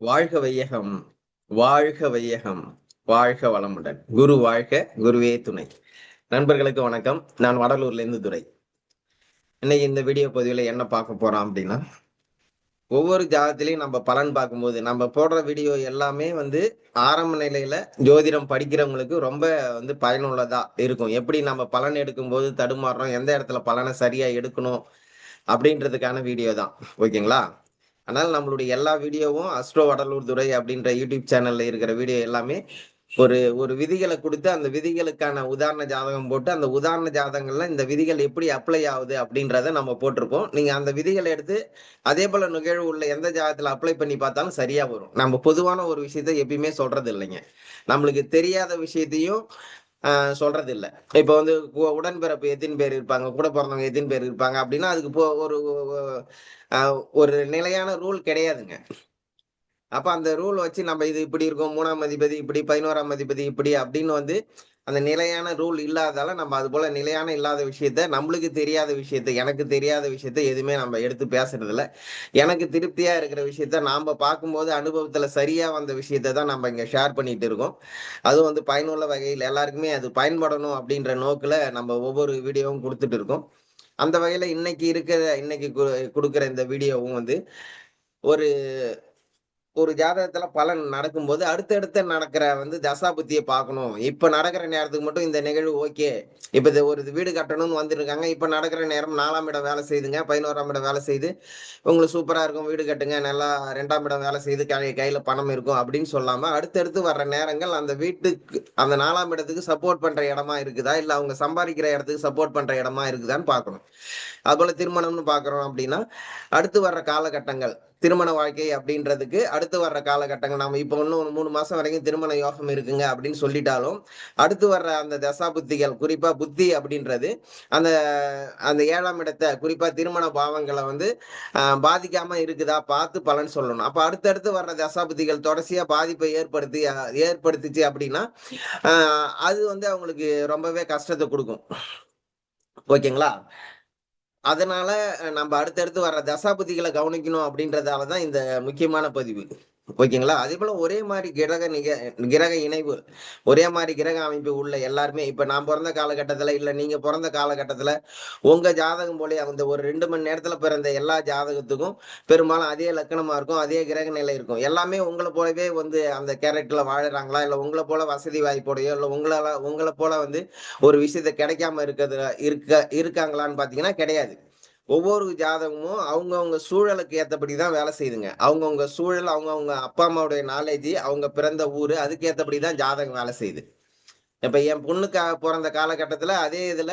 வாழ்க வையகம் வாழ்க வையகம் வாழ்க வளமுடன். குரு வாழ்க குருவே துணை. நண்பர்களுக்கு வணக்கம். நான் வடலூர்ல இருந்து துறை இன்னைக்கு இந்த வீடியோ பதிவுல என்ன பார்க்க போறோம் அப்படின்னா ஒவ்வொரு ஜாதத்திலையும் நம்ம பலன் பார்க்கும்போது நம்ம போடுற வீடியோ எல்லாமே வந்து ஆரம்ப நிலையில ஜோதிடம் படிக்கிறவங்களுக்கு ரொம்ப வந்து பயனுள்ளதா இருக்கும். எப்படி நம்ம பலன் எடுக்கும்போது தடுமாறுறோம் எந்த இடத்துல பலனை சரியா எடுக்கணும் அப்படின்றதுக்கான வீடியோ தான். ஓகேங்களா? அதனால் நம்மளுடைய எல்லா வீடியோவும் அஸ்ட்ரோ வடலூர் துறை அப்படின்ற யூடியூப் சேனல்ல இருக்கிற வீடியோ எல்லாமே ஒரு ஒரு விதிகளை கொடுத்து அந்த விதிகளுக்கான உதாரண ஜாதகம் போட்டு அந்த உதாரண ஜாதகங்கள்ல இந்த விதிகள் எப்படி அப்ளை ஆகுது அப்படின்றத நம்ம போட்டிருப்போம். நீங்க அந்த விதிகளை எடுத்து அதே போல நிகழ்வு உள்ள எந்த ஜாதகத்துல அப்ளை பண்ணி பார்த்தாலும் சரியா வரும். நம்ம பொதுவான ஒரு விஷயத்த எப்பயுமே சொல்றது இல்லைங்க. நம்மளுக்கு தெரியாத விஷயத்தையும் சொல்றது இல்ல இப்ப வந்து உடன்பிறப்பு எத்தின் பேர் இருப்பாங்க கூட பிறந்தவங்க எத்தனை பேர் இருப்பாங்க அப்படின்னா அதுக்கு இப்போ ஒரு ஒரு நிலையான ரூல் கிடையாதுங்க. அப்ப அந்த ரூல் வச்சு நம்ம இது இப்படி இருக்கும் மூணாம் அதிபதி இப்படி பதினோராம் அதிபதி இப்படி அப்படின்னு வந்து அந்த நிலையான ரூல் இல்லாதால நம்ம அது போல நிலையான இல்லாத விஷயத்த நம்மளுக்கு தெரியாத விஷயத்த எனக்கு தெரியாத விஷயத்த எதுவுமே நம்ம எடுத்து பேசுறது இல்லை எனக்கு திருப்தியா இருக்கிற விஷயத்த நாம பார்க்கும்போது அனுபவத்துல சரியா வந்த விஷயத்த தான் நம்ம இங்க ஷேர் பண்ணிட்டு இருக்கோம். அதுவும் வந்து பயனுள்ள வகையில் எல்லாருக்குமே அது பயன்படணும் அப்படின்ற நோக்கில் நம்ம ஒவ்வொரு வீடியோவும் கொடுத்துட்டு இருக்கோம். அந்த வகையில இன்னைக்கு இருக்கிற இன்னைக்கு கு- இந்த வீடியோவும் வந்து ஒரு ஒரு ஜாதகத்துல பலன் நடக்கும்போது அடுத்தடுத்த நடக்கிற வந்து தசாபுத்தியை பார்க்கணும். இப்ப நடக்கிற நேரத்துக்கு மட்டும் இந்த நிகழ்வு ஓகே. இப்ப இது ஒரு வீடு கட்டணும்னு வந்திருக்காங்க. இப்ப நடக்கிற நேரம் நாலாம் இடம் வேலை செய்துங்க பதினோராம் இடம் வேலை செய்து உங்களுக்கு சூப்பரா இருக்கும் வீடு கட்டுங்க நல்லா ரெண்டாம் இடம் வேலை செய்து கை கையில பணம் இருக்கும் அப்படின்னு சொல்லாம அடுத்தடுத்து வர்ற நேரங்கள் அந்த வீட்டுக்கு அந்த நாலாம் இடத்துக்கு சப்போர்ட் பண்ற இடமா இருக்குதா? இல்ல அவங்க சம்பாதிக்கிற இடத்துக்கு சப்போர்ட் பண்ற இடமா இருக்குதான்னு பார்க்கணும். அதுபோல திருமணம்னு பாக்குறோம் அப்படின்னா அடுத்து வர்ற காலகட்டங்கள். திருமண வாழ்க்கை அப்படின்றதுக்கு அடுத்து வர்ற காலகட்டங்கள். நம்ம இப்போ இன்னும் ஒரு மூணு மாசம் வரைக்கும் திருமண யோகம் இருக்குங்க அப்படின்னு சொல்லிட்டாலும் அடுத்து வர்ற அந்த தசா புத்திகள் குறிப்பா புத்தி அப்படின்றது அந்த அந்த ஏழாம் இடத்தை குறிப்பா திருமண பாவங்களை வந்து பாதிக்காம இருக்குதா பார்த்து பலன் சொல்லணும். அப்ப அடுத்தடுத்து வர்ற தசா புத்திகள் தொடர்ச்சியா பாதிப்பை ஏற்படுத்தி ஏற்படுத்திச்சு ஏற்படுத்துச்சு அப்படின்னா அது வந்து அவங்களுக்கு ரொம்பவே கஷ்டத்தை கொடுக்கும். ஓகேங்களா? அதனால நம்ம அடுத்தடுத்து வர தசாபதிகளை கவனிக்கணும் அப்படின்றதால தான் இந்த முக்கியமான பதிவு. ஓகேங்களா? அதே போல ஒரே மாதிரி கிரக நிக கிரக இணைவு ஒரே மாதிரி கிரக அமைப்பு உள்ள எல்லாருமே இப்ப நான் பிறந்த காலகட்டத்துல இல்ல நீங்க பிறந்த காலகட்டத்துல உங்க ஜாதகம் போல அந்த ஒரு ரெண்டு மணி நேரத்துல பிறந்த எல்லா ஜாதகத்துக்கும் பெரும்பாலும் அதே லக்கணமா இருக்கும் அதே கிரக நிலை இருக்கும். எல்லாமே உங்களை போலவே வந்து அந்த கேரக்டர்ல வாழறாங்களா? இல்ல உங்களை போல வசதி வாய்ப்போடையோ இல்ல உங்களால உங்களை போல வந்து ஒரு விஷயத்த கிடைக்காம இருக்கிறது இருக்க இருக்காங்களான்னு பாத்தீங்கன்னா கிடையாது. ஒவ்வொரு ஜாதகமும் அவங்கவுங்க சூழலுக்கு ஏற்றபடி தான் வேலை செய்யுதுங்க. அவங்கவுங்க சூழல் அவங்கவுங்க அப்பா அம்மாவுடைய நாலேஜ் அவங்க பிறந்த ஊர் அதுக்கு ஏத்தபடி தான் ஜாதகம் வேலை செய்யுது. இப்ப என் பொண்ணுக்கு பிறந்த காலகட்டத்துல அதே இதுல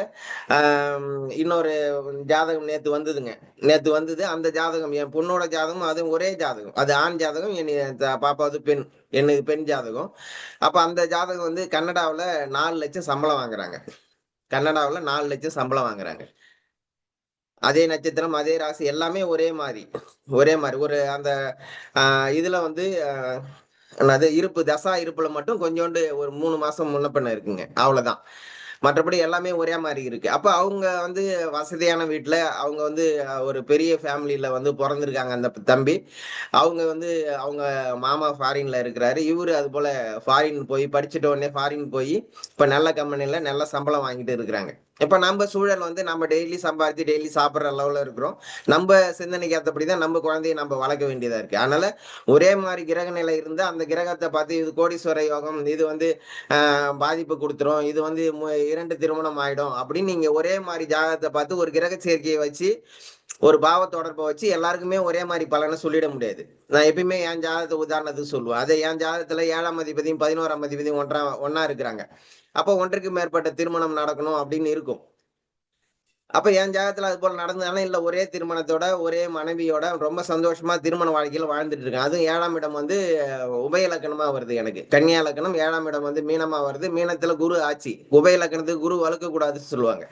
இன்னொரு ஜாதகம் நேத்து வந்ததுங்க. நேத்து வந்தது அந்த ஜாதகம் என் பொண்ணோட ஜாதகம் அது ஒரே ஜாதகம். அது ஆண் ஜாதகம் என் பாப்பாவது பெண் எனக்கு பெண் ஜாதகம். அப்ப அந்த ஜாதகம் வந்து கன்னடாவில் நாலு லட்சம் சம்பளம் வாங்குறாங்க. கன்னடாவில் நாலு லட்சம் சம்பளம் வாங்குறாங்க. அதே நட்சத்திரம் அதே ராசி எல்லாமே ஒரே மாதிரி ஒரே மாதிரி ஒரு அந்த இதுல வந்து அது இருப்பு தசா இருப்புல மட்டும் கொஞ்சோண்டு ஒரு மூணு மாசம் முன்ன பண்ண இருக்குங்க. அவ்வளவுதான். மற்றபடி எல்லாமே ஒரே மாதிரி இருக்கு. அப்ப அவங்க வந்து வசதியான வீட்டுல அவங்க வந்து ஒரு பெரிய ஃபேமிலியில வந்து பிறந்திருக்காங்க அந்த தம்பி. அவங்க வந்து அவங்க மாமா ஃபாரின்ல இருக்கிறாரு. இவரு அது போல ஃபாரின் போய் படிச்சுட்ட உடனே ஃபாரின் போய் இப்ப நல்ல கம்பெனில நல்ல சம்பளம் வாங்கிட்டு இருக்கிறாங்க. இப்ப நம்ம சூழல் வந்து நம்ம டெய்லி சம்பாதிச்சு டெய்லி சாப்பிடுற லெவல்ல இருக்கிறோம். நம்ம சிந்தனைக்கு ஏற்றபடி தான் நம்ம குழந்தைய நம்ம வளர்க்க வேண்டியதா இருக்கு. அதனால ஒரே மாதிரி கிரக நிலை இருந்தா அந்த கிரகத்தை பார்த்து இது கோடீஸ்வர யோகம் இது வந்து பாதிப்பு கொடுத்துரும். இது வந்து மு- இரண்டு திருமணம் ஆயிடும் அப்படின்னு நீங்க ஒரே மாதிரி ஜாதகத்தை பார்த்து ஒரு கிரக சேர்க்கையை வச்சு ஒரு பாவ தொடர்பை வச்சு எல்லாருக்குமே ஒரே மாதிரி பலனை சொல்லிட முடியாது. நான் எப்பயுமே என் ஜாதகத்தை உதாரணத்துக்கு சொல்லுவேன். அதே என் ஜாதகத்துல ஏழாம் அதிபதியும் பதினோராம் அதிபதியும் ஒன்றா ஒன்னா இருக்கிறாங்க. அப்போ ஒன்றுக்கு மேற்பட்ட திருமணம் நடக்கணும் அப்படின்னு இருக்கும். அப்ப என் ஜாதகத்துல அது போல நடந்ததானே இல்ல ஒரே திருமணத்தோட ஒரே மனைவியோட ரொம்ப சந்தோஷமா திருமண வாழ்க்கையில வாழ்ந்துட்டு இருக்கேன். அதுவும் ஏழாம் இடம் வந்து உபய லக்கணமா வருது எனக்கு. கன்னியா லக்கணம் ஏழாம் இடம் வந்து மீனமா வருது. மீனத்துல குரு ஆட்சி. உபய லக்கணத்துக்கு குரு வளர்க்க கூடாதுன்னு சொல்லுவாங்க.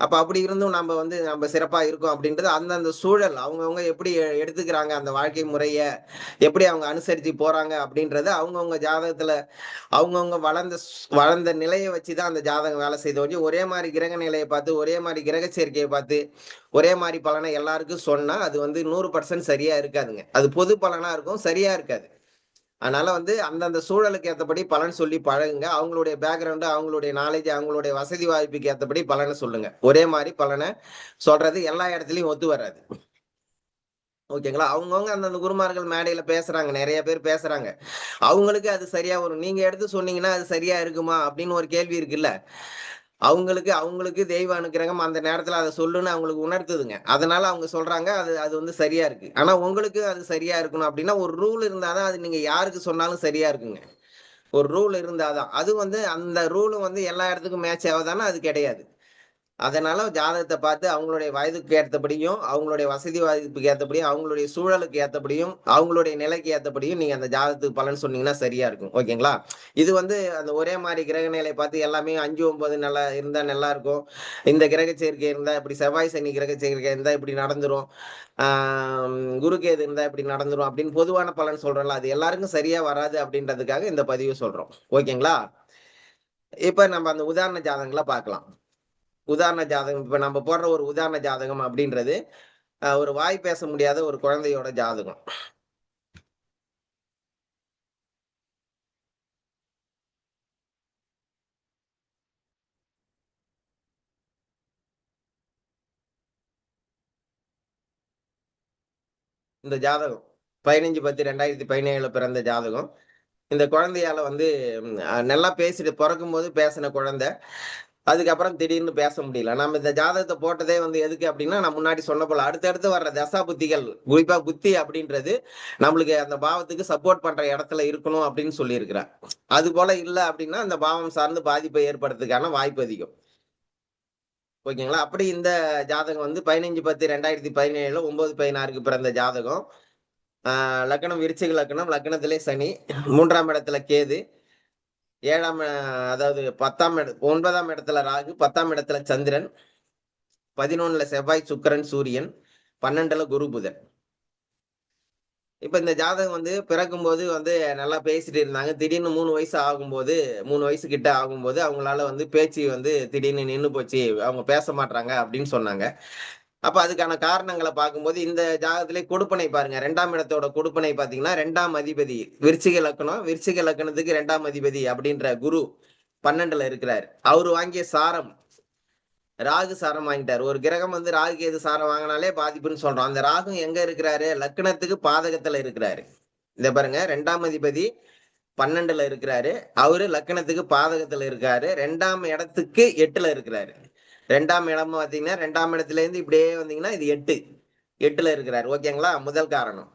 அப்ப அப்படி இருந்தும் நம்ம வந்து நம்ம சிறப்பா இருக்கோம் அப்படின்றது அந்தந்த சூழல். அவங்கவுங்க எப்படி எடுத்துக்கிறாங்க அந்த வாழ்க்கை முறைய? எப்படி அவங்க அனுசரிச்சு போறாங்க அப்படின்றது அவங்கவுங்க ஜாதகத்துல அவங்கவுங்க வளர்ந்த வளர்ந்த நிலையை வச்சுதான் அந்த ஜாதகம் வேலை செய்த வச்சு ஒரே மாதிரி கிரக நிலையை பார்த்து ஒரே மாதிரி கிரக சேர்க்கையை பார்த்து ஒரே மாதிரி பலனை எல்லாருக்கும் சொன்னா அது வந்து நூறு பர்சன்ட் சரியா இருக்காதுங்க. அது பொது பலனா இருக்கும் சரியா இருக்காது. அதனால வந்து அந்தந்த சூழலுக்கு ஏற்றபடி பலன் சொல்லி பழகுங்க. அவங்களுடைய பேக்ரவுண்டு அவங்களுடைய நாலேஜ் அவங்களுடைய வசதி வாய்ப்புக்கு ஏற்றபடி பலனை சொல்லுங்க. ஒரே மாதிரி பலனை சொல்றது எல்லா இடத்துலையும் ஒத்து வராது. ஓகேங்களா? அவங்கவுங்க அந்தந்த குருமார்கள் மேடையில பேசுறாங்க. நிறைய பேர் பேசுறாங்க. அவங்களுக்கு அது சரியா வரும். நீங்க எடுத்து சொன்னீங்கன்னா அது சரியா இருக்குமா? அப்படின்னு ஒரு கேள்வி இருக்குல்ல. அவங்களுக்கு அவங்களுக்கு தெய்வ அனுக்கிரகம் அந்த நேரத்துல அதை சொல்லுன்னு அவங்களுக்கு உணர்த்துதுங்க. அதனால அவங்க சொல்றாங்க அது அது வந்து சரியா இருக்கு. ஆனா உங்களுக்கு அது சரியா இருக்கணும் அப்படின்னா ஒரு ரூல் இருந்தாதான் அது நீங்க யாருக்கு சொன்னாலும் சரியா இருக்குங்க. ஒரு ரூல் இருந்தாதான் அது வந்து அந்த ரூலும் வந்து எல்லா இடத்துக்கும் மேட்ச் ஆகுதானா அது கிடையாது. அதனால ஜாதகத்தை பார்த்து அவங்களுடைய வயதுக்கு ஏற்றபடியும் அவங்களுடைய வசதி வாய்ப்புக்கு ஏற்றபடியும் அவங்களுடைய சூழலுக்கு ஏற்றபடியும் அவங்களுடைய நிலைக்கு ஏற்றபடியும் நீங்க அந்த ஜாதகத்துக்கு பலன் சொன்னீங்கன்னா சரியா இருக்கும். ஓகேங்களா? இது வந்து அந்த ஒரே மாதிரி கிரக நிலை பார்த்து எல்லாமே அஞ்சு ஒன்பது நல்லா இருந்தா நல்லா இருக்கும். இந்த கிரக சேர்க்கை இருந்தா இப்படி செவ்வாய் சனி கிரக சேர்க்கை இருந்தா இப்படி நடந்துரும். குருகேது இருந்தா இப்படி நடந்துரும் அப்படின்னு பொதுவான பலன் சொல்றோம்ல அது எல்லாருக்கும் சரியா வராது அப்படின்றதுக்காக இந்த பதிவு சொல்றோம். ஓகேங்களா? இப்ப நம்ம அந்த உதாரண ஜாதகங்களை பார்க்கலாம். உதாரண ஜாதகம். இப்ப நம்ம போடுற ஒரு உதாரண ஜாதகம் அப்படின்றது ஒரு வாய் பேச முடியாத ஒரு குழந்தையோட ஜாதகம். இந்த ஜாதகம். பதினஞ்சு பத்து ரெண்டாயிரத்தி பதினேழுல பிறந்த ஜாதகம். இந்த குழந்தையால வந்து நல்லா பேசிட்டு பிறக்கும் போது பேசின குழந்தை. அதுக்கப்புறம் திடீர்னு பேச முடியல. நம்ம இந்த ஜாதகத்தை போட்டதே வந்து எதுக்கு அப்படின்னா நான் முன்னாடி சொன்ன போல அடுத்தடுத்து வர்ற தசா புத்திகள் குறிப்பா புத்தி அப்படின்றது நம்மளுக்கு அந்த பாவத்துக்கு சப்போர்ட் பண்ற இடத்துல இருக்கணும் அப்படின்னு சொல்லியிருக்கிறேன் அது போல இல்லை அப்படின்னா அந்த பாவம் சார்ந்து பாதிப்பை ஏற்படுறதுக்கான வாய்ப்பு அதிகம். ஓகேங்களா? அப்படி இந்த ஜாதகம் வந்து பதினஞ்சு பத்து ரெண்டாயிரத்தி பதினேழுல ஒன்பது பதினாறுக்கு பிறந்த ஜாதகம். லக்கணம் விருச்சிக லக்கணம் லக்கணத்திலே சனி மூன்றாம் இடத்துல கேது ஏழாம் அதாவது பத்தாம் இட ஒன்பதாம் இடத்துல ராகு பத்தாம் இடத்துல சந்திரன் பதினொன்னுல செவ்வாய் சுக்கரன் சூரியன் பன்னெண்டுல குரு புதன். இப்ப இந்த ஜாதகம் வந்து பிறக்கும் போது வந்து நல்லா பேசிட்டு இருந்தாங்க. திடீர்னு மூணு வயசு ஆகும்போது மூணு வயசு கிட்ட ஆகும்போது அவங்களால வந்து பேச்சு வந்து திடீர்னு நின்று போச்சு. அவங்க பேச மாட்டாங்க அப்படின்னு சொன்னாங்க. அப்ப அதுக்கான காரணங்களை பார்க்கும்போது இந்த ஜாதகத்திலே கொடுப்பனை பாருங்க. ரெண்டாம் இடத்தோட கொடுப்பனை பாத்தீங்கன்னா ரெண்டாம் அதிபதி விருச்சிக லக்கணம் விருச்சிக லக்கணத்துக்கு ரெண்டாம் அதிபதி அப்படின்ற குரு பன்னெண்டுல இருக்கிறார். அவரு வாங்கிய சாரம் ராகு சாரம் வாங்கிட்டார். ஒரு கிரகம் வந்து ராகு கேது சாரம் வாங்கினாலே பாதிப்புன்னு சொல்றோம். அந்த ராகு எங்க இருக்கிறாரு? லக்கணத்துக்கு பாதகத்துல இருக்கிறாரு. இந்த பாருங்க ரெண்டாம் அதிபதி பன்னெண்டுல இருக்கிறாரு. அவரு லக்கணத்துக்கு பாதகத்துல இருக்காரு. ரெண்டாம் இடத்துக்கு எட்டுல இருக்கிறாரு. ரெண்டாம் இடம் பார்த்தீங்கன்னா ரெண்டாம் இடத்துல இருந்து இப்படியே வந்தீங்கன்னா இது எட்டு. எட்டுல இருக்கிறார். ஓகேங்களா முதல் காரணம்.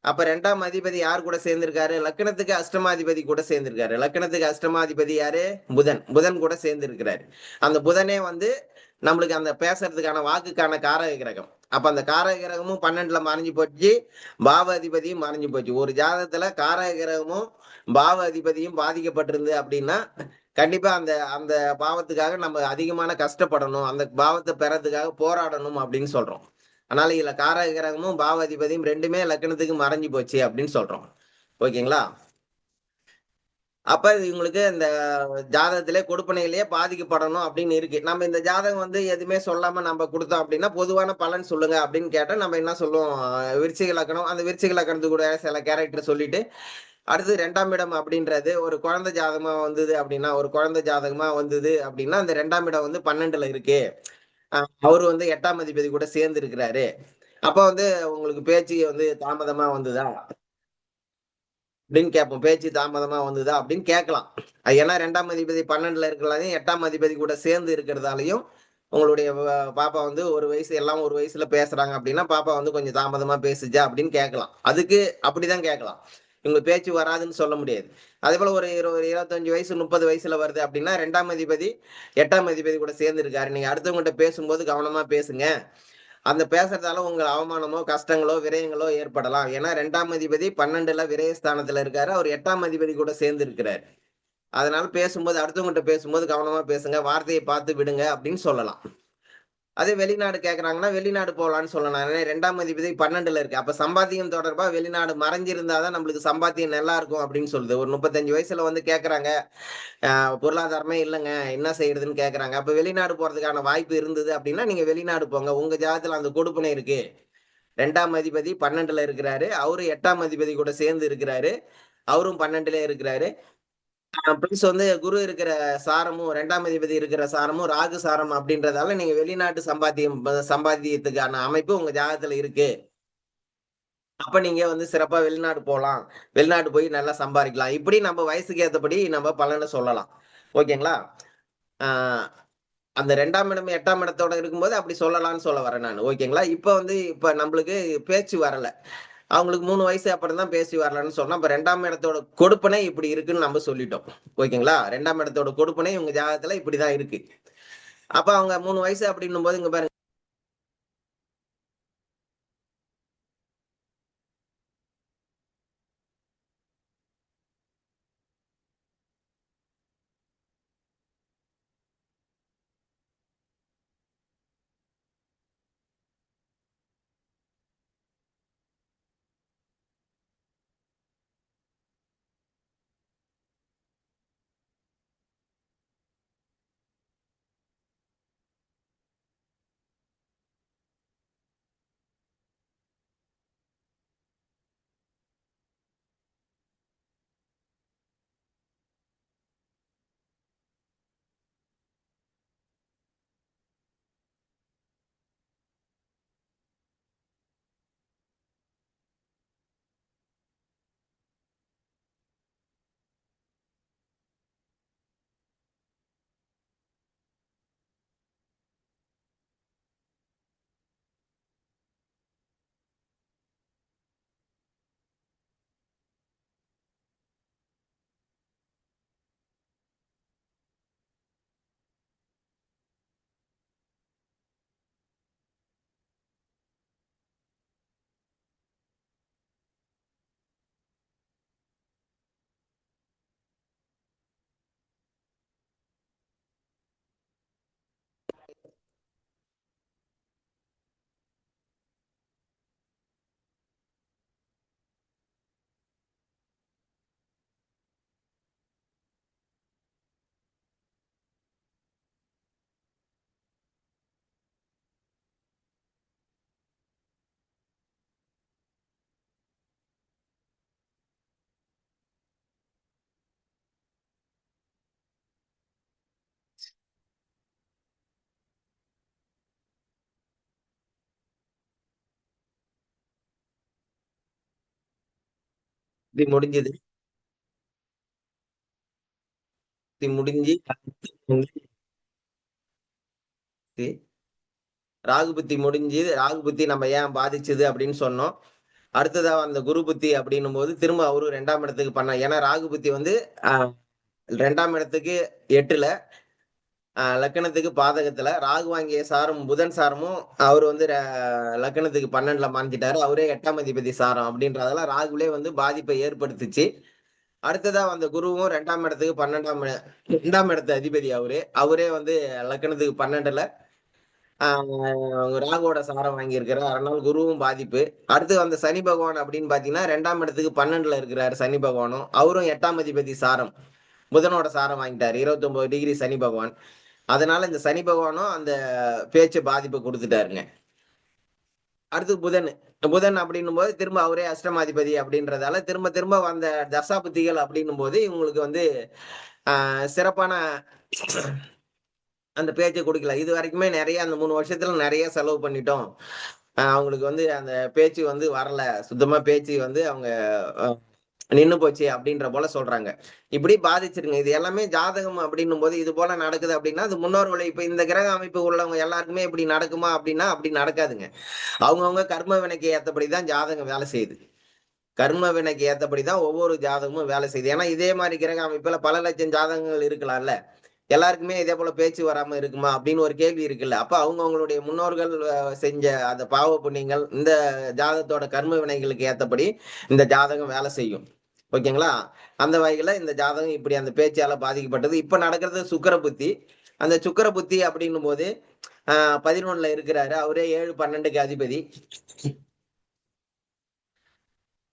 அப்ப ரெண்டாம் அதிபதி யார் கூட சேர்ந்திருக்காரு? லக்கணத்துக்கு அஷ்டமாதிபதி கூட சேர்ந்திருக்காரு. லக்கணத்துக்கு அஷ்டமாதிபதி யாரு? புதன். புதன் கூட சேர்ந்திருக்கிறாரு. அந்த புதனே வந்து நம்மளுக்கு அந்த பேசுறதுக்கான வாக்குக்கான காரக கிரகம். அப்ப அந்த காரக கிரகமும் பன்னெண்டுல மறைஞ்சு போச்சு. பாவ அதிபதியும் மறைஞ்சு போச்சு. ஒரு ஜாதகத்துல காரக கிரகமும் பாவ அதிபதியும் பாதிக்கப்பட்டிருந்து அப்படின்னா கண்டிப்பா அந்த அந்த பாவத்துக்காக நம்ம அதிகமான கஷ்டப்படணும் அந்த பாவத்தை பெறதுக்காக போராடணும் அப்படின்னு சொல்றோம். அதனால இதுல காரக கிரகமும் பாவ அதிபதியும் ரெண்டுமே லக்கணத்துக்கு மறைஞ்சு போச்சு அப்படின்னு சொல்றோம். ஓகேங்களா? அப்ப இவங்களுக்கு இந்த ஜாதகத்திலே கொடுப்பனையிலேயே பாதிக்கப்படணும் அப்படின்னு இருக்கு. நம்ம இந்த ஜாதகம் வந்து எதுவுமே சொல்லாம நம்ம கொடுத்தோம் அப்படின்னா பொதுவான பலன் சொல்லுங்க அப்படின்னு கேட்டா நம்ம என்ன சொல்லுவோம்? விருச்சிக லக்கணம் அந்த விருச்சிக லக்கணத்துக்கு கூட சில கேரக்டர் சொல்லிட்டு அடுத்து ரெண்டாம் இடம் அப்படின்றது ஒரு குழந்தை ஜாதகமா வந்தது அப்படின்னா ஒரு குழந்தை ஜாதகமா வந்தது அப்படின்னா அந்த ரெண்டாம் இடம் வந்து பன்னெண்டுல இருக்கு. அவரு வந்து எட்டாம் அதிபதி கூட சேர்ந்து இருக்கிறாரு அப்ப வந்து உங்களுக்கு பேச்சு வந்து தாமதமா வந்துதா? அப்படின்னு கேட்போம் பேச்சு தாமதமா வந்ததா அப்படின்னு கேட்கலாம். ஏன்னா ரெண்டாம் அதிபதி பன்னெண்டுல இருக்கிறதாலையும் எட்டாம் அதிபதி கூட சேர்ந்து இருக்கிறதாலையும் உங்களுடைய பாப்பா வந்து ஒரு வயசு எல்லாம் ஒரு வயசுல பேசுறாங்க அப்படின்னா பாப்பா வந்து கொஞ்சம் தாமதமா பேசுச்சா அப்படின்னு கேட்கலாம். அதுக்கு அப்படிதான் கேட்கலாம். இவங்க பேச்சு வராதுன்னு சொல்ல முடியாது. அதே போல ஒரு ஒரு இருபத்தஞ்சு வயசு முப்பது வயசுல வருது அப்படின்னா ரெண்டாம் அதிபதி எட்டாம் அதிபதி கூட சேர்ந்துருக்காரு. நீங்க அடுத்தவங்ககிட்ட பேசும்போது கவனமா பேசுங்க. அந்த பேசுறதால உங்கள் அவமானமோ கஷ்டங்களோ விரயங்களோ ஏற்படலாம். ஏன்னா ரெண்டாம் அதிபதி பன்னெண்டுல விரயஸ்தானத்துல இருக்காரு. அவர் எட்டாம் அதிபதி கூட சேர்ந்து இருக்கிறார் அதனால பேசும்போது அடுத்தவங்ககிட்ட பேசும்போது கவனமா பேசுங்க. வார்த்தையை பார்த்து விடுங்க அப்படின்னு சொல்லலாம். அதே வெளிநாடு கேட்கறாங்கன்னா வெளிநாடு போகலான்னு சொல்லலாம் ரெண்டாம் அதிபதி பன்னெண்டுல இருக்கு. அப்ப சம்பாத்தியம் தொடர்பா வெளிநாடு மறைஞ்சிருந்தாதான் நம்மளுக்கு சம்பாத்தியம் நல்லா இருக்கும் அப்படின்னு சொல்லுது. ஒரு முப்பத்தஞ்சு வயசுல வந்து கேக்குறாங்க. பொருளாதாரமே இல்லைங்க. என்ன செய்யறதுன்னு கேக்குறாங்க. அப்ப வெளிநாடு போறதுக்கான வாய்ப்பு இருந்தது அப்படின்னா நீங்க வெளிநாடு போங்க. உங்க ஜாதத்துல அந்த கொடுப்பனை இருக்கு. ரெண்டாம் அதிபதி பன்னெண்டுல இருக்கிறாரு. அவரு எட்டாம் அதிபதி கூட சேர்ந்து இருக்கிறாரு. அவரும் பன்னெண்டுல இருக்கிறாரு. பிளஸ் வந்து குரு இருக்கிற சாரமும் ரெண்டாம் அதிபதி இருக்கிற சாரமும் ராகு சாரம் அப்படின்றதால நீங்க வெளிநாட்டு சம்பாத்தியம் சம்பாத்தியத்துக்கான அமைப்பு உங்க ஜாதகத்துல இருக்கு. அப்ப நீங்க வந்து சிறப்பா வெளிநாடு போகலாம் வெளிநாடு போய் நல்லா சம்பாதிக்கலாம். இப்படி நம்ம வயசுக்கு ஏற்றபடி நம்ம பலனை சொல்லலாம். ஓகேங்களா? ஆஹ் அந்த ரெண்டாம் இடம் எட்டாம் இடத்தோட இருக்கும்போது அப்படி சொல்லலாம்னு சொல்ல வரேன் நான். ஓகேங்களா? இப்ப வந்து இப்ப நம்மளுக்கு பேச்சு வரல. அவங்களுக்கு மூணு வயசு அப்புறம் தான் பேசி வரலன்னு சொன்னா இப்ப ரெண்டாம் இடத்தோட கொடுப்பனை இப்படி இருக்குன்னு நம்ம சொல்லிட்டோம். ஓகேங்களா? ரெண்டாம் இடத்தோட கொடுப்பனை உங்க ஜாதகத்துல இப்படிதான் இருக்கு. அப்ப அவங்க மூணு வயசு அப்படின்னும் போது இங்க பாருங்க இது முடிஞ்சது. இது முடிஞ்சு ராகு புத்தி முடிஞ்சு ராகு புத்தி நம்ம ஏன் பாதிச்சது அப்படின்னு சொன்னோம். அடுத்ததா அந்த குரு புத்தி அப்படின்னும் போது திரும்ப அவரு ரெண்டாம் இடத்துக்கு பண்ண ஏன்னா ராகு புத்தி வந்து ரெண்டாம் இடத்துக்கு எட்டுல. லக்கணத்துக்கு பாதகத்துல ராகு வாங்கிய சாரம் புதன் சாரமும் அவர் வந்து லக்கணத்துக்கு பன்னெண்டுல மாஞ்சிட்டாரு அவரே எட்டாம் அதிபதி சாரம் அப்படின்றதெல்லாம் ராகுலே வந்து பாதிப்பை ஏற்படுத்துச்சு. அடுத்ததா வந்த குருவும் ரெண்டாம் இடத்துக்கு பன்னெண்டாம் ரெண்டாம் இடத்து அதிபதி அவரு. அவரே வந்து லக்கணத்துக்கு பன்னெண்டுல ராகுவோட சாரம் வாங்கியிருக்கிறார். அதனால குருவும் பாதிப்பு. அடுத்து வந்த சனி பகவான் அப்படின்னு பாத்தீங்கன்னா ரெண்டாம் இடத்துக்கு பன்னெண்டுல இருக்கிறாரு சனி பகவானும். அவரும் எட்டாம் அதிபதி சாரம் புதனோட சாரம் வாங்கிட்டாரு. இருபத்தி ஒன்பது டிகிரி சனி பகவான். அதனால இந்த சனி பகவானும் அந்த பேச்சு பாதிப்பை கொடுத்துட்டாருங்க. அடுத்து புதன். புதன் அப்படின்னும் போது திரும்ப அவரே அஷ்டமாதிபதி அப்படின்றதால திரும்ப திரும்ப வந்த தசாபுத்திகள் அப்படின்னும் போது இவங்களுக்கு வந்து சிறப்பான அந்த பேச்சை கொடுக்கல. இது வரைக்குமே நிறைய அந்த மூணு வருஷத்துல நிறைய செலவு பண்ணிட்டோம். அவங்களுக்கு வந்து அந்த பேச்சு வந்து வரல. சுத்தமா பேச்சு வந்து அவங்க நின்று போச்சு அப்படின்ற போல சொல்றாங்க. இப்படி பாதிச்சிருங்க. இது எல்லாமே ஜாதகம் அப்படின்னும் போது இது போல நடக்குது அப்படின்னா அது முன்னோர்களை இப்ப இந்த கிரக அமைப்பு உள்ளவங்க எல்லாருக்குமே இப்படி நடக்குமா அப்படின்னா அப்படி நடக்காதுங்க. அவங்கவுங்க கர்ம வினைக்கு ஏத்தபடிதான் ஜாதகம் வேலை செய்யுது. கர்ம வினைக்கு ஏத்தபடிதான் ஒவ்வொரு ஜாதகமும் வேலை செய்யுது. ஏன்னா இதே மாதிரி கிரக அமைப்புல பல லட்சம் ஜாதகங்கள் இருக்கலாம்ல. எல்லாருக்குமே இதே போல பேச்சு வராம இருக்குமா அப்படின்னு ஒரு கேள்வி இருக்குல்ல. அப்ப அவங்க அவங்களுடைய முன்னோர்கள் செஞ்ச அந்த பாவ புண்ணியங்கள் இந்த ஜாதகத்தோட கர்ம வினைகளுக்கு ஏத்தபடி இந்த ஜாதகம் வேலை செய்யும். ஓகேங்களா? அந்த வகையில் இந்த ஜாதகம் இப்படி அந்த பேச்சால் பாதிக்கப்பட்டது. இப்போ நடக்கிறது சுக்கர புத்தி அந்த சுக்கர புத்தி அப்படின்னும் போது பதினொன்றில் இருக்கிறாரு. அவரே ஏழு பன்னெண்டுக்கு அதிபதி.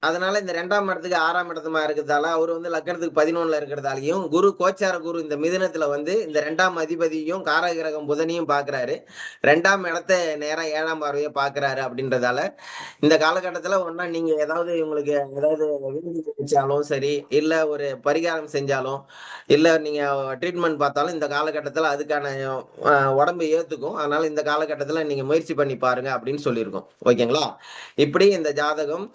அதனால இந்த ரெண்டாம் இடத்துக்கு ஆறாம் இடத்துமா இருக்கிறதால அவர் வந்து லக்கணத்துக்கு பதினொன்னுல இருக்கிறதாலையும் குரு கோச்சார குரு இந்த மிதனத்துல வந்து இந்த ரெண்டாம் அதிபதியும் காரகிரகம் புதனையும் பாக்குறாரு. ரெண்டாம் இடத்த நேரம் ஏழாம் பார்வையை பாக்குறாரு அப்படின்றதால இந்த காலகட்டத்துல ஒன்னா நீங்க ஏதாவது உங்களுக்கு ஏதாவது விருது செஞ்சாலும் சரி இல்ல ஒரு பரிகாரம் செஞ்சாலும் இல்ல நீங்க ட்ரீட்மெண்ட் பார்த்தாலும் இந்த காலகட்டத்துல அதுக்கான உடம்பு ஏத்துக்கும். அதனால இந்த காலகட்டத்துல நீங்க முயற்சி பண்ணி பாருங்க அப்படின்னு சொல்லியிருக்கோம். ஓகேங்களா? இப்படி இந்த ஜாதகம்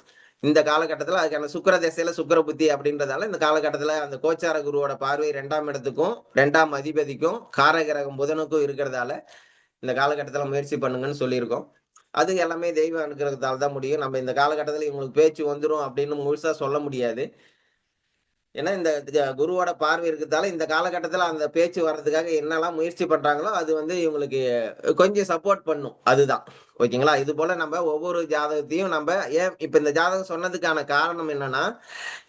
இந்த காலகட்டத்தில் அதுக்கான சுக்கர திசையில சுக்கர புத்தி அப்படின்றதால இந்த காலகட்டத்தில் அந்த கோச்சார குருவோட பார்வை ரெண்டாம் இடத்துக்கும் ரெண்டாம் அதிபதிக்கும் காரகிரகம் புதனுக்கும் இருக்கிறதால இந்த காலகட்டத்தில் முயற்சி பண்ணுங்கன்னு சொல்லியிருக்கோம். அது எல்லாமே தெய்வம் அனுக்கிறதால தான் முடியும். நம்ம இந்த காலகட்டத்தில் இவங்களுக்கு பேச்சு வந்துடும் அப்படின்னு முழுசாக சொல்ல முடியாது. ஏன்னா இந்த குருவோட பார்வை இருக்கிறதால இந்த காலகட்டத்தில் அந்த பேச்சு வர்றதுக்காக என்னெல்லாம் முயற்சி பண்ணுறாங்களோ அது வந்து இவங்களுக்கு கொஞ்சம் சப்போர்ட் பண்ணும். அதுதான். ஓகேங்களா? இது போல நம்ம ஒவ்வொரு ஜாதகத்தையும் நம்ம ஏன் இப்போ இந்த ஜாதகம் சொன்னதுக்கான காரணம் என்னன்னா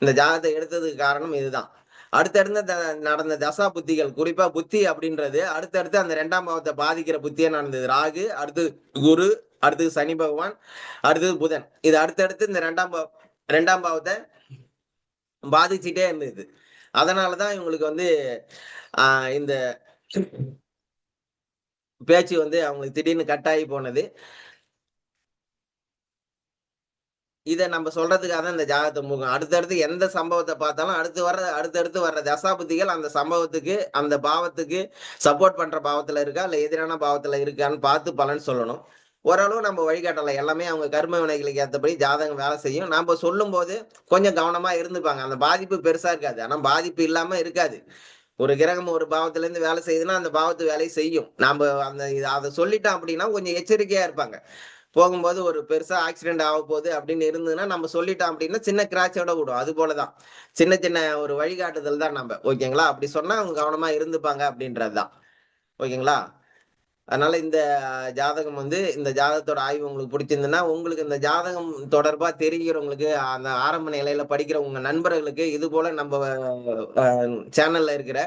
இந்த ஜாதகத்தை எடுத்ததுக்கு காரணம் இதுதான். அடுத்தடுத்த நடந்த தசா புத்திகள் குறிப்பா புத்தி அப்படின்றது அடுத்தடுத்து அந்த ரெண்டாம் பாவத்தை பாதிக்கிற புத்தியே நடந்தது. ராகு அடுத்து குரு அடுத்தது சனி பகவான் அடுத்தது புதன். இது அடுத்தடுத்து இந்த ரெண்டாம் பாவ ரெண்டாம் பாவத்தை பாதிச்சுட்டே இருந்தது. அதனாலதான் இவங்களுக்கு வந்து ஆஹ் இந்த பேச்சு வந்து அவங்களுக்கு திடீர்னு கட் ஆகி போனது. இதை நம்ம சொல்றதுக்காக தான் இந்த ஜாகத்தை முகம் அடுத்தடுத்து எந்த சம்பவத்தை பார்த்தாலும் அடுத்து வர்ற அடுத்தடுத்து வர்ற தசாபுத்திகள் அந்த சம்பவத்துக்கு அந்த பாவத்துக்கு சப்போர்ட் பண்ற பாவத்துல இருக்கா இல்லை எதிரான பாவத்துல இருக்கான்னு பார்த்து பலன் சொல்லணும். ஓரளவு நம்ம வழிகாட்டலாம் எல்லாமே அவங்க கர்ம வினைகளுக்கு ஏற்றபடி ஜாதகம் வேலை செய்யும். நம்ம சொல்லும் போது கொஞ்சம் கவனமா இருந்துப்பாங்க. அந்த பாதிப்பு பெருசா இருக்காது. ஆனா பாதிப்பு இல்லாம இருக்காது. ஒரு கிரகம் ஒரு பாவத்துல இருந்து வேலை செய்யுதுன்னா அந்த பாவத்து வேலையை செய்யும். நம்ம அந்த அதை சொல்லிட்டோம் அப்படின்னா கொஞ்சம் எச்சரிக்கையா இருப்பாங்க. போகும்போது ஒரு பெருசா ஆக்சிடென்ட் ஆக போகுது அப்படின்னு இருந்ததுன்னா நம்ம சொல்லிட்டோம் அப்படின்னா சின்ன கிராச்சோட விடும். அது போலதான். சின்ன சின்ன ஒரு வழிகாட்டுதல் தான் நம்ம. ஓகேங்களா? அப்படி சொன்னா அவங்க கவனமா இருந்துப்பாங்க அப்படின்றதுதான். ஓகேங்களா? அதனால இந்த ஜாதகம் வந்து இந்த ஜாதகத்தோட ஆய்வு உங்களுக்கு பிடிச்சிருந்ததுன்னா உங்களுக்கு இந்த ஜாதகம் தொடர்பா தெரிகிறவங்களுக்கு அந்த ஆரம்ப நிலையில படிக்கிற உங்க நண்பர்களுக்கு இது போல நம்ம சேனல்ல இருக்கிற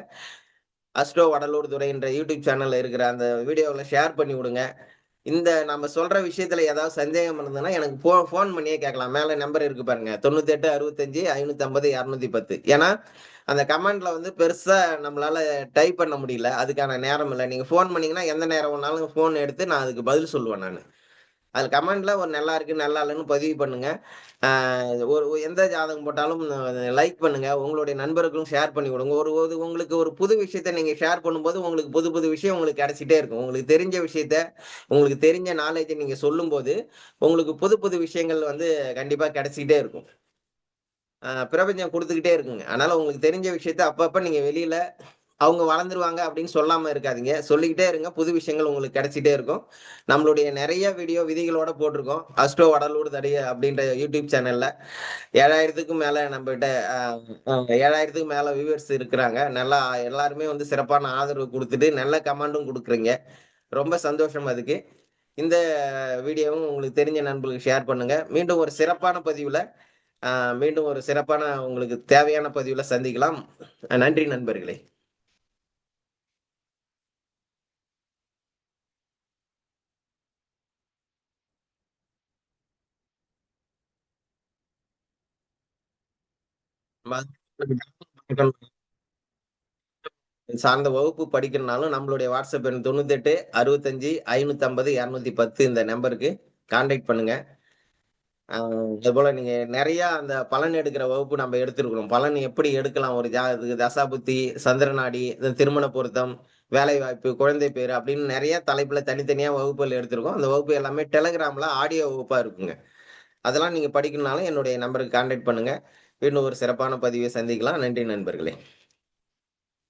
அஸ்டோ வடலூர் துறை என்ற யூடியூப் சேனல்ல இருக்கிற அந்த வீடியோவில் ஷேர் பண்ணி விடுங்க. இந்த நம்ம சொல்ற விஷயத்துல ஏதாவது சந்தேகம் இருந்ததுன்னா எனக்கு போ ஃபோன் பண்ணியே கேட்கலாம். மேல நம்பர் இருக்கு பாருங்க. தொண்ணூத்தி எட்டு அறுபத்தஞ்சு ஐநூத்தி ஐம்பது இரநூத்தி பத்து ஏன்னா அந்த கமெண்ட்ல வந்து பெருசா நம்மளால டைப் பண்ண முடியல. அதுக்கான நேரம் இல்லை. நீங்க ஃபோன் பண்ணீங்கன்னா எந்த நேரம் வேணாலும் ஃபோன் எடுத்து நான் அதுக்கு பதில் சொல்லுவேன் நான். அது கமெண்ட்ல ஒரு நல்லா இருக்கு நல்லா இல்லைன்னு பதிவு பண்ணுங்க. ஒரு எந்த ஜாதகம் போட்டாலும் லைக் பண்ணுங்க. உங்களுடைய நண்பர்களும் ஷேர் பண்ணி கொடுங்க ஒரு ஒரு உங்களுக்கு ஒரு புது விஷயத்த நீங்க ஷேர் பண்ணும்போது உங்களுக்கு புது புது விஷயம் உங்களுக்கு கிடைச்சிட்டே இருக்கும். உங்களுக்கு தெரிஞ்ச விஷயத்த உங்களுக்கு தெரிஞ்ச நாலேஜை நீங்க சொல்லும்போது உங்களுக்கு புது புது விஷயங்கள் வந்து கண்டிப்பா கிடைச்சிக்கிட்டே இருக்கும். பிரபஞ்சம் கொடுத்துக்கிட்டே இருக்குங்க. அதனால உங்களுக்கு தெரிஞ்ச விஷயத்த அப்பப்ப நீங்க வெளியில அவங்க வளர்ந்துருவாங்க அப்படின்னு சொல்லாம இருக்காதிங்க. சொல்லிக்கிட்டே இருங்க. புது விஷயங்கள் உங்களுக்கு கிடைச்சிட்டே இருக்கும். நம்மளுடைய நிறைய வீடியோ விதிகளோட போட்டிருக்கோம். அஸ்டோ வடலூர் தடைய அப்படின்ற யூடியூப் சேனல்ல ஏழாயிரத்துக்கும் மேல நம்மகிட்ட ஏழாயிரத்துக்கு மேல வியூவர்ஸ் இருக்கிறாங்க. நல்லா எல்லாருமே வந்து சிறப்பான ஆதரவு கொடுத்துட்டு நல்ல கமெண்டும் கொடுக்குறீங்க. ரொம்ப சந்தோஷம் அதுக்கு. இந்த வீடியோவும் உங்களுக்கு தெரிஞ்ச நண்பர்களுக்கு ஷேர் பண்ணுங்க. மீண்டும் ஒரு சிறப்பான பதிவுல மீண்டும் ஒரு சிறப்பான உங்களுக்கு தேவையான பதிவுல சந்திக்கலாம். நன்றி நண்பர்களே. சார்ந்த வகுப்பு படிக்கணும்னாலும் நம்மளுடைய வாட்ஸ்அப் எண் தொண்ணூத்தி எட்டு அறுபத்தஞ்சு ஐநூத்தி ஐம்பது இரநூத்தி பத்து இந்த நம்பருக்கு கான்டாக்ட் பண்ணுங்க. அது போல நீங்க நிறைய அந்த பலன் எடுக்கிற வகுப்பு நம்ம எடுத்துருக்கிறோம். பலன் எப்படி எடுக்கலாம்? ஒரு ஜாதகத்துக்கு தசாபுத்தி சந்திரநாடி திருமண பொருத்தம் வேலை வாய்ப்பு குழந்தை பேர் அப்படின்னு நிறைய தலைப்புல தனித்தனியா வகுப்புகள் எடுத்திருக்கோம். அந்த வகுப்பு எல்லாமே டெலகிராம்ல ஆடியோ வகுப்பா இருக்குங்க. அதெல்லாம் நீங்க படிக்கணும்னாலும் என்னுடைய நம்பருக்கு கான்டாக்ட் பண்ணுங்க. இன்னும் ஒரு சிறப்பான பதிவை சந்திக்கலாம். நன்றி நண்பர்களே.